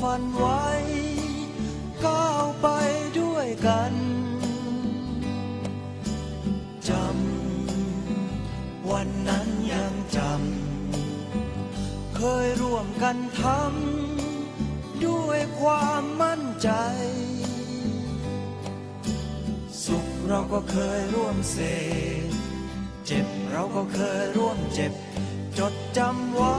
ฝันไว้ ก้าวไปด้วยกันจำวันนั้นยังจำ เคยร่วมกันทำด้วยความมั่นใจ สุขเราก็เคยร่วมเสพเจ็บเราก็เคยร่วมเจ็บ จดจำไว้